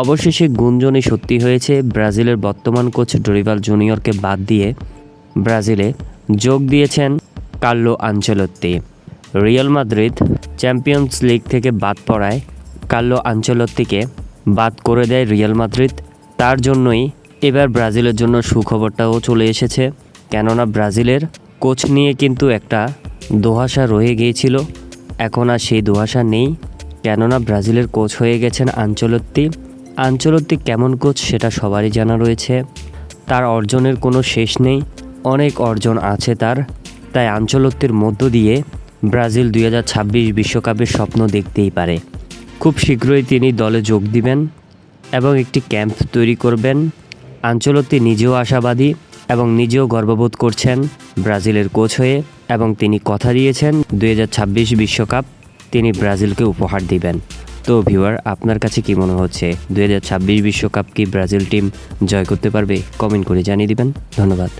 অবশেষে গুঞ্জনই সত্যি হয়েছে, ব্রাজিলের বর্তমান কোচ ডরিভাল জুনিয়রকে বাদ দিয়ে ব্রাজিলে যোগ দিয়েছেন Carlo Ancelotti. Real Madrid Champions League থেকে বাদ পড়ায় কার্লো আঞ্চলত্তিকে বাদ করে দেয় রিয়াল মাদ্রিদ। তার জন্যই এবার ব্রাজিলের জন্য সুখবরটাও চলে এসেছে, কেননা ব্রাজিলের কোচ নিয়ে কিন্তু একটা দোহাশা রয়ে গিয়েছিল। এখন আর সেই দোহাশা নেই, কেননা ব্রাজিলের কোচ হয়ে গেছেন আঞ্চলত্তি। আঞ্চলত্তি কেমন কোচ সেটা সবারই জানা রয়েছে। তার অর্জনের কোনো শেষ নেই। অনেক অর্জন আছে তার। তাই আঞ্চলত্বের মধ্য দিয়ে ব্রাজিল দুই বিশ্বকাপের স্বপ্ন দেখতেই পারে। খুব শীঘ্রই তিনি দলে যোগ দিবেন এবং একটি ক্যাম্প তৈরি করবেন। আঞ্চলত্তি নিজেও আশাবাদী এবং নিজেও গর্ববোধ করছেন ব্রাজিলের কোচ হয়ে এবং তিনি কথা দিয়েছেন, দুই বিশ্বকাপ তিনি ব্রাজিলকে উপহার দিবেন। তো ভিউয়ার আপনার কাছে কি মনে হচ্ছে? দু বিশ্বকাপ কি ব্রাজিল টিম জয় করতে পারবে? কমেন্ট করে জানিয়ে দিবেন। ধন্যবাদ।